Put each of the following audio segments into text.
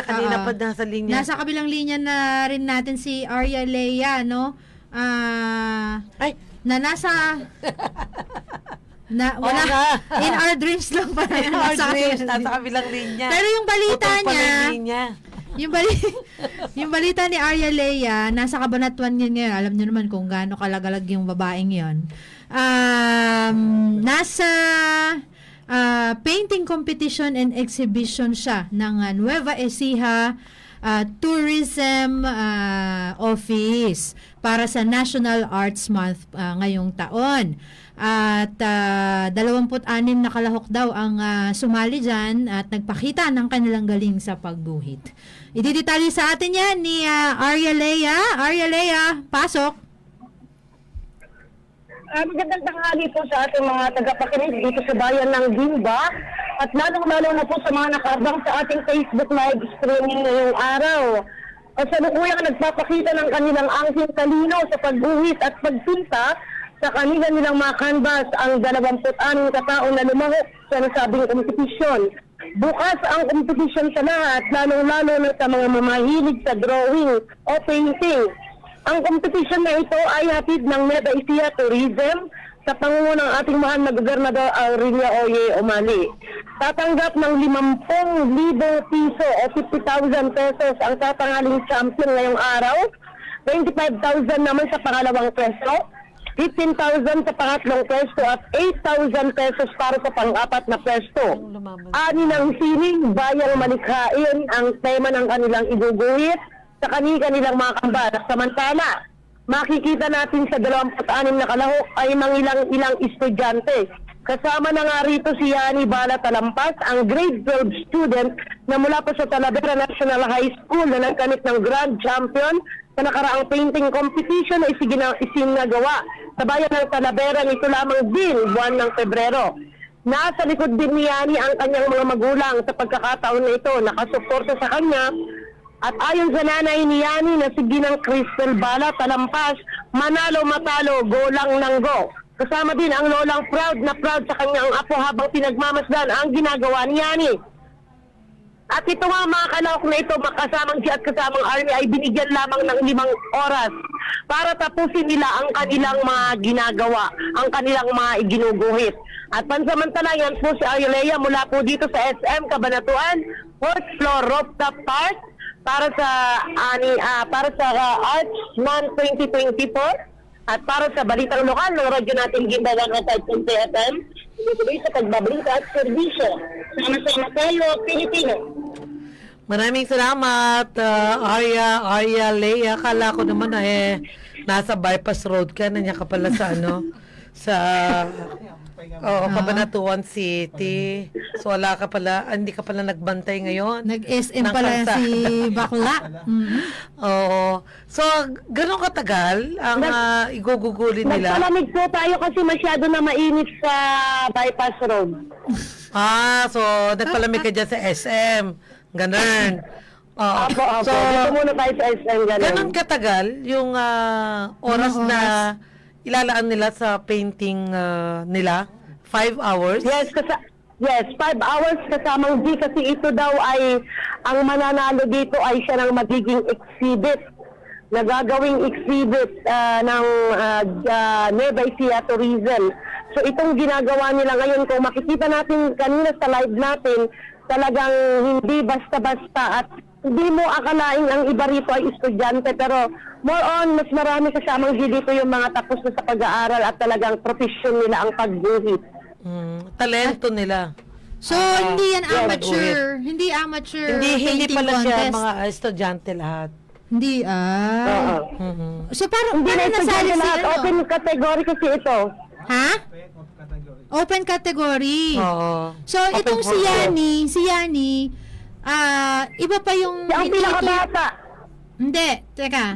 linya, kanina Oo. pa nasa linya. Nasa kabilang linya na rin natin si Arya Lea, no? Ah, Ay, na nasa na Oo wala nga. in our dreams lang pa in our dreams, nasa kabilang linya. Pero yung balita Putol niya, ng linya. yung bali yung balita ni Arya Lea, nasa Cabanatuan yun ngayon. Alam niyo naman kung gaano kalagalag yung babaeng yon. Um, nasa ah, painting competition and exhibition siya ng ah, Nueva Ecija ah, Tourism ah, Office para sa National Arts Month ah, ngayong taon. At ah, 26 na kalahok daw ang ah, sumali dyan at nagpakita ng kanilang galing sa pagguhit. Ididetalye sa atin yan ni ah, Arya Lea. Arya Lea, pasok. Uh, magandang tanghali po sa ating mga tagapakinig dito sa bayan ng Gimba at lalong-lalo na po sa mga nakaabang sa ating Facebook live streaming ngayong araw. At sa lukuyang nagpapakita ng kanilang angking talino sa pagbuhit at pagpinta sa kanila nilang mga canvas ang 26 katao na lumahok sa nasabing kompetisyon. Bukas ang kompetisyon sa lahat, lalong-lalo na sa mga mamahilig sa drawing o painting. Ang kompetisyon na ito ay hatid ng Nueva Ecija Tourism sa pangungunan ng ating mahal na gobernador Aurelia Oye Omali. Tatanggap ng 50,000 piso o 50,000 pesos ang tatangaling champion ngayong araw, 25,000 naman sa pangalawang pwesto, 15,000 sa pangatlong pwesto at 8,000 pesos para sa pang-apat na pwesto. Ani ng sining, bayang malikhain ang tema ng kanilang iguguhit sa kani-kanilang mga kambas. Samantala, makikita natin sa 26 na kalahok ay mangilang-ilang estudyante. Kasama na nga rito si Yani Bala Talampas, ang grade 12 student na mula pa sa Talavera National High School na nagkanit ng Grand Champion sa nakaraang painting competition na isinagawa sa bayan ng Talavera nito lamang din buwan ng Pebrero. Nasa likod din ni Yani ang kanyang mga magulang sa pagkakataon na ito. Nakasuporta sa kanya at ayon sa nanay ni Yani na si Ginang Crystal Bala Talampas, manalo matalo, go lang ng go. Kasama din ang lolang proud na proud sa kanyang apo habang pinagmamasdan ang ginagawa ni Yani. At ito nga mga kalawak na ito, makasamang siya at kasamang army ay binigyan lamang ng limang oras para tapusin nila ang kanilang mga ginagawa, ang kanilang mga iginuguhit. At pansamantala yan po si Ayolea mula po dito sa SM Cabanatuan, fourth floor rooftop park para sa ani ah, para sa ah, Arts Month 2024 at para sa balitang lokal ng radyo natin Gimba 105.3 FM. Tuloy sa pagbabalita at serbisyo. Sama-sama tayo, Pilipino. Maraming salamat, uh, Arya, Arya Leia. Kala ko naman na eh, nasa bypass road ka, nandiyan ka pala sa ano, sa, oh, Cabanatuan City. So wala ka pala, ah, hindi ka pala nagbantay ngayon. Nag-SM Ng pala kalsada. si Bakla. Mhm. Oo. So, ganun katagal ang Nag- uh, igugugulin nila? Nagpalamig po tayo kasi masyado na mainit sa bypass road. Ah, so nagpalamig ka dyan sa SM. Ganun. Oo. Apo, apo. So, Dito muna tayo sa SM. Ganun. ganun katagal yung ah, oras Mga na oras. Ilalaan nila sa painting ah, nila? Five hours? Yes, kasa Yes, five hours kasamang G kasi ito daw ay ang mananalo dito ay siya ng magiging exhibit nagagawing exhibit ah, ng uh, Nueva Ecija. So itong ginagawa nila ngayon, kung makikita natin kanina sa live natin, talagang hindi basta-basta at hindi mo akalain ang iba rito ay estudyante pero more on, mas marami kasamang dito yung mga tapos na sa pag-aaral at talagang profession nila ang pagguhit. Mm, talento nila. So, hindi yan yes, amateur. Hindi amateur Hindi hindi painting pala siya contest. mga estudyante lahat. Hindi, ah. Oo. Mhm. So, parang, Hindi na paano nasali estudyante si lahat. ano? Open category kasi ito. Ha? Open category. Oo. So, Open itong si for- Yani, si Yani, ah, iba pa yung... Siya ang pinakabata. Hindi, teka.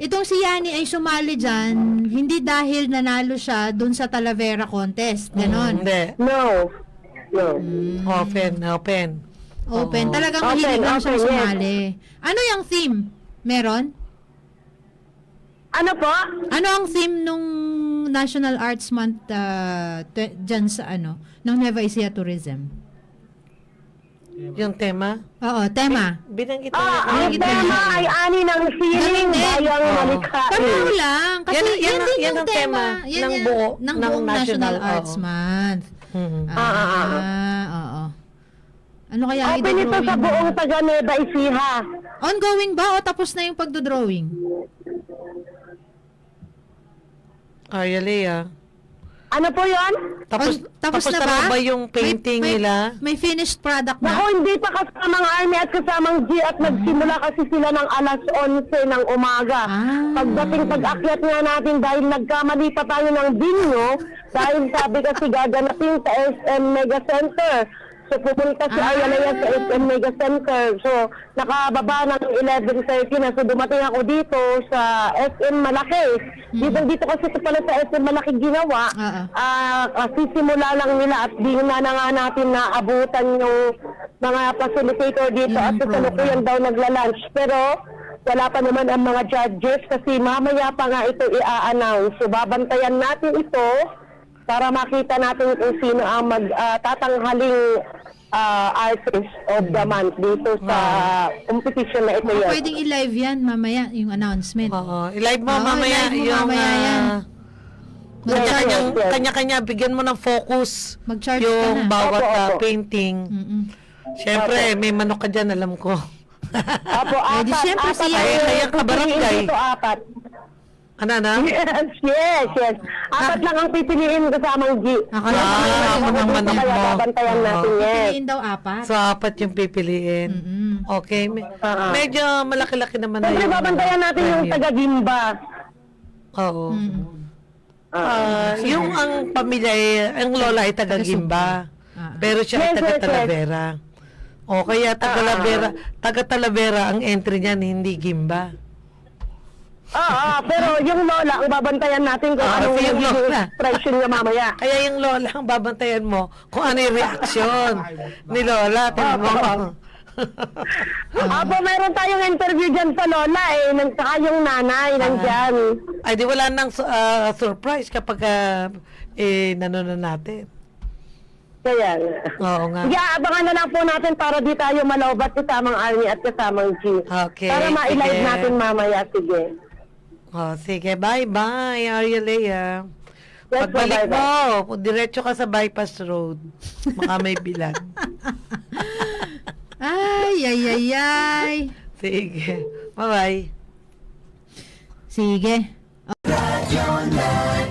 Itong si Yani ay sumali dyan, hindi dahil nanalo siya dun sa Talavera contest. Ganon. Mm, Hindi. No. No. Open, open. Open. Oo. Talagang Open, mahilig lang siyang open, yes. sumali. Ano yung theme? Meron? Ano po? Ano ang theme nung National Arts Month uh, t- dyan sa ano, ng Nueva Ecija Tourism? Yung tema? Oo, tema. Binanggit Ah, na ang Binanggit na tema ay ani ng siling Galing din. bayang Oo. malikhain. Pareho lang. Kasi Yan- yan, yan ang- din yan yung ang tema Yan ng yan, buo, ng ng buong National, national, Arts oo. Month. Mhm. Ah, Ah, ah, ah, oo. Ano kaya Open ito sa mo? buong taga Nueva Ecija. Ongoing ba o tapos na yung pagdodrawing? Arya Lea. Ano po yon? Tapos, tapos na ba? ba yung painting May- may- nila? May finished product na? hindi pa kasamang army at kasamang G at nagsimula kasi sila ng alas 11 ng umaga. Ah. Pagdating pag-akyat nga natin dahil nagkamali pa tayo ng binyo dahil sabi kasi gaganapin sa SM Mega Center. So pumunta si Ah. Ayalaya sa SM Mega Center. So nakababa ng 11.30 na. So dumating ako dito sa SM Malaki. Dito, dito kasi ito pala sa SM Malaki ginawa. Oo. Ah, kasi simula lang nila at di na na nga natin naabutan yung mga facilitator dito Yung at sa kalukuyan daw nagla-lunch. Pero wala pa naman ang mga judges kasi mamaya pa nga ito i-announce. So babantayan natin ito para makita natin kung sino ang magtatanghaling artist of the month dito sa competition na ito Baka yan. pwedeng i-live yan mamaya, yung announcement. Oo. I-live mo Oo, mamaya i-live mo yung mamaya yan. ah, Yes, kanya-kanya, yes, yes. kanya-kanya, bigyan mo ng focus Mag-charge ka yung na. bawat Opo, ah, opo. painting. Mm-mm. Siyempre, may manok ka dyan, alam ko. Apo, Eh, di apat, syempre apat siya. ang Kaya- kaya ka barangay. pipiliin Dito, apat. Ano na? Yes, yes, yes. Apat lang ang pipiliin kasamang G. Akala ko Ah, ako Kaya mo. babantayan Oo. natin, yes. Pipiliin daw apat. So, apat yung pipiliin. Mm-mm. Okay. me- Ah, ah. Medyo malaki-laki naman na Siyempre, yung... babantayan natin yung taga-Gimba. Oo. Mm. Ah, yung ang pamilya, ay- ang lola ay taga-Gimba. Ah. Pero siya ay Yes, yes, yes. taga-Talavera. O kaya taga-Talavera, taga-Talavera ang entry niyan, hindi Gimba. Ah, ah, pero yung lola, ang babantayan natin kung Ah, anong kasi yung yung lola. expression niya mamaya. Kaya yung lola ang babantayan mo kung ano yung reaction ni lola. Tingnan mo. Apo, meron tayong interview dyan sa lola eh, nang saka yung nanay nandyan. Ay, di wala nang su- ah, surprise kapag ah, eh, nanonood natin. Kaya nga. Oo nga. Sige, abangan na lang po natin para di tayo malobat kasamang Army at kasamang G. Okay, Para ma-live sige. natin mamaya, sige. Oh, sige, bye-bye, Arya Lea. Yes, Pagbalik bye-bye. mo, diretso ka sa bypass road. Baka may bilan. Ay, ay, ay, ay. Sige. Bye-bye. Sige. Natin